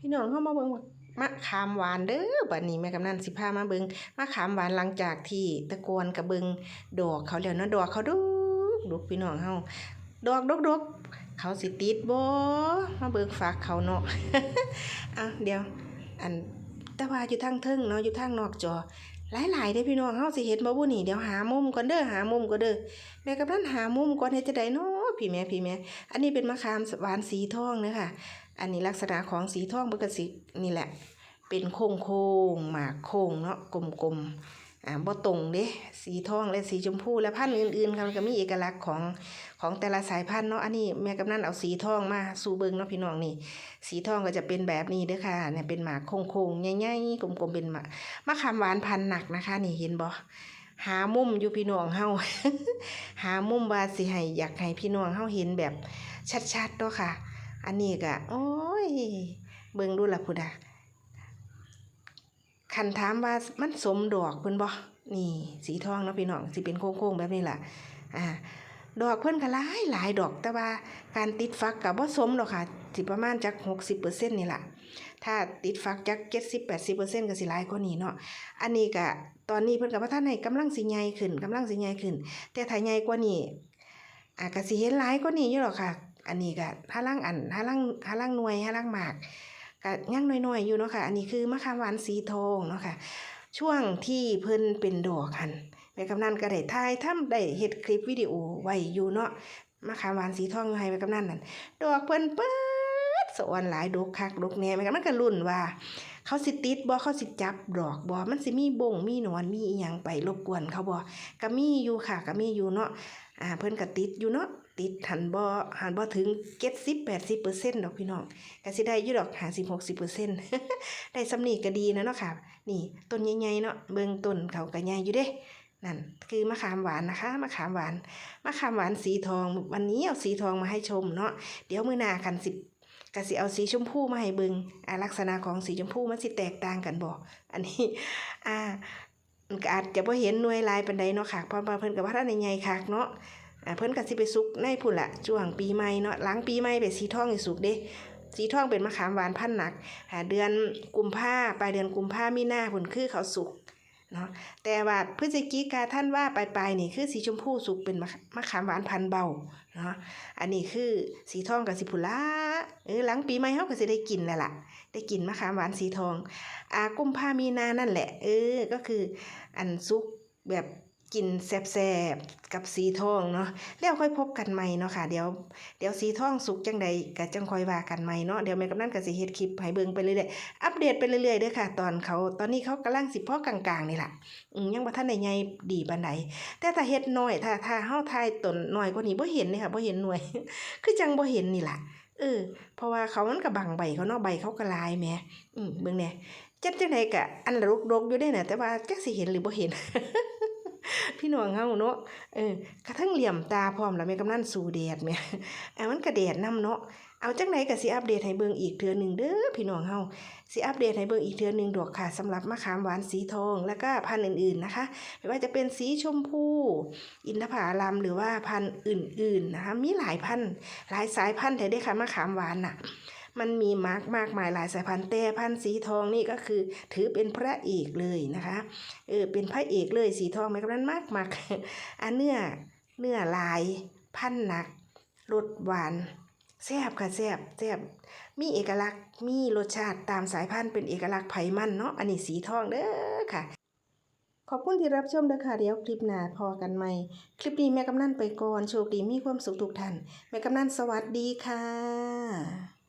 พี่น้องเข้ามาเบิ่งว่ามะขามหวานเด้อบัดนี้แม่กำนันสิพามาเบิ่งมะขามหวานหลังจากที่ตะโกนกับเบิ่งดอกเขาแล้วเนาะดอกเขาดกดกพี่น้องเฮาดอกดกดกเขาสิติดบ่มาเบิ่งฝากเขาเนาะอะเดี๋ยว อันแต่ว่าอยู่ทางเทิงเนาะอยู่ทางนอกจอหลายๆเด้พี่น้องเฮาสิเห็นบ่บุนี่เดี๋ยวหามุมก่อนเด้อหามุมก่อนเด้อแม่กำนันหามุมก่อนเฮ็ดจังไดเนาะ พี่แม่พี่แม่อันนี้เป็นมะขามหวานสีทองเด้อค่ะอันนี้ลักษณะของสีทองเบกสินี่แหละ เป็นโค้งโค้งๆหมากโค้งเนาะกลมๆอ่าบ่ตรงเด้สีทองและสีชมพูและพันธุ์อื่นๆค่ะมันก็มีเอกลักษณ์ของของแต่ละสายพันธุ์เนาะอันนี้แม่กำนันเอาสีทองมาสู่เบิงเนาะพี่น้องนี่ สีทองก็จะเป็นแบบนี้เด้อค่ะเนี่ยเป็นหมากโค้งๆใหญ่ๆกลมๆเป็นมากมะขามหวานพันธุ์หนักนะคะ นี่เห็นบ่ หามุมอยู่พี่น้องเฮาหามุมว่าสิให้อยากให้พี่น้องเฮาเห็นแบบชัดๆเนาะค่ะ อันนี้ก็โอ้ย เบิ่งดูละพุดาคันถามว่ามันสมดอกเพิ่นบ่นี่ สีทองเนาะพี่น้องสิเป็นโค้งๆแบบนี้ล่ะอ่า ดอกเพิ่นก็หลายหลายดอกแต่ว่าการติดฟักก็บ่สมดอกค่ะสิประมาณจัก60%นี่ล่ะถ้าติดฟักจัก70-80%ก็สิหลายกว่านี้เนาะอันนี้ก็ตอนนี้เพิ่นก็บ่ทันให้กำลังสิใหญ่ขึ้นกำลังสิใหญ่ขึ้น แต่ถ้าใหญ่กว่านี้อ่าก็สิเห็นหลายกว่านี้อยู่หรอกค่ะ อันนี้ก็หาลังอันหาลังหาลังหน่วยหาลังหมากก็ยังน้อยๆอยู่เนาะค่ะ อันนี้คือมะขามหวานสีทองเนาะค่ะ ช่วงที่เพิ่นเป็นดอกหันแม่กำนันก็ได้ถ่ายทำได้เฮ็ดคลิปวิดีโอไว้อยู่เนาะมะขามหวานสีทองอยู่ให้แม่กำนันนั่นดอกเพิ่นเปิดสะออนหลายดอกคักดอกแหน่แม่กำนันก็ลุ้นว่า เขาสิติดบ่เขาสิจับดอกบ่มันสิมีบ่งมีหนอนมีอีหยังไปรบกวนเขาบ่ก็มีอยู่ค่ะก็มีอยู่เนาะอ่าเพิ่นก็ติดอยู่เนาะติดหันบ่หันบ่ถึง70-80%ดอกพี่น้องก็สิได้อยู่ดอก50-60%ได้สำนีก็ดีนะเนาะค่ะ นี่ต้นใหญ่ๆเนาะเบิ่งต้นเขาก็ใหญ่อยู่เด้ นั่นคือมะขามหวานนะคะมะขามหวานมะขามหวานสีทองวันนี้เอาสีทองมาให้ชมเนาะเดี๋ยวมื้อหน้าคันสิบก็สิเอาสีชมพูมาให้เบิงอ่าลักษณะของสีชมพูมันสิแตกต่างกันบ่อันนี้อ่าก็อาจจะบ่เห็นหน่วยลายปานใดเนาะค่ะพราะว่าเพิ่นก็ว่าท่านใหญ่คักเนาะอ่าเพิ่นก็สิไปสุกในพุ่นละช่วงปีใหม่เนาะหลังปีใหม่ไปสีทองให้สุกเด้สีทองเป็นมะขามหวานพันหนักหาเดือนกุมภาปลายเดือนกุมภามีหน้าผลคือเขาสุก เนาะแต่ว่าพฤศจิกาท่านว่าปลายปลายๆนี่คือสีชมพูสุกเป็นมะขามหวานพันเบาเนาะอันนี้คือสีทองกับสีผุละเออหลังปีใหม่เขาก็จะได้กินแล้วล่ะ ได้กินมะขามหวานสีทองอากุมภามีนานั่นแหละ เออก็คืออันสุกแบบ กินแซบๆกับสีทองเนาะแล้วค่อยพบกันใหม่เนาะค่ะเดี๋ยวเดี๋ยวสีทองสุกจังใดก็จังคอยว่ากันใหม่เนาะเดี๋ยวแม่กำนันก็สิเฮ็ดคลิปให้เบิ่งไปเรื่อยๆอัปเดตไปเรื่อยๆเด้อค่ะ ตอนเขาตอนนี้เขากำลังสิพ่อกลางๆนี่แหละยังบ่ทันได้ใหญ่ดีปานใดแต่ถ้าเฮ็ดน้อยถ้าถ้าเฮาทายต้นน้อยกว่านี้บ่เห็นเลยค่ะบ่เห็นหน่วย คือจังบ่เห็นนี่ล่ะเออเพราะว่าเขามันก็บังใบเขาเนาะใบเขาก็ลายแหมอืมเบิ่งแหน่จัดจังไดก็อันละรกๆอยู่เด้น่ะแต่ว่าจักสิเห็นหรือบ่เห็น พี่น้องเฮาเนาะเออกระทั่งเหลี่ยมตาพร้อมแล้วแม่กำนันสู่แดดแม่อะมันก็แดดนํเนาะเอาจังไหนก็สิอัปเดตให้เบิ่งอีกเทื่อหนึงเด้อพี่น้องเฮาสิอัปเดตให้เบิ่งอีกเทื่อหนึงดอกค่ะสำหรับมะขามหวานสีทองแล้วก็พันธุ์อื่นๆนะคะไม่ว่าจะเป็นสีชมพู อินทผลัมหรือว่าพันธุ์อื่นๆนะคะมีหลายพันธุ์หลายสายพันธุ์แท้เด้ค่ะมะขามหวานน่ะ มันมีมาร์กมากมายหลายสายพันธุ์แต่พันธุ์สีทองนี่ก็คือถือเป็นพระเอกเลยนะคะเออเป็นพระเอกเลยสีทองแม่กำนันมากมากอันเนื้อเนื้อลายพันหนักรสหวานแซ่บค่ะแซ่บแซ่บมีเอกลักษณ์มีรสชาติตามสายพันธุ์เป็นเอกลักษณ์ไผมันเนาะอันนี้สีทองเด้อค่ะ ขอบคุณที่รับชมเด้อค่ะเดี๋ยวคลิปหน้าพอกันใหม่ คลิปนี้แม่กำนันไปก่อนโชคดีมีความสุขทุกท่านแม่กำนันสวัสดีค่ะ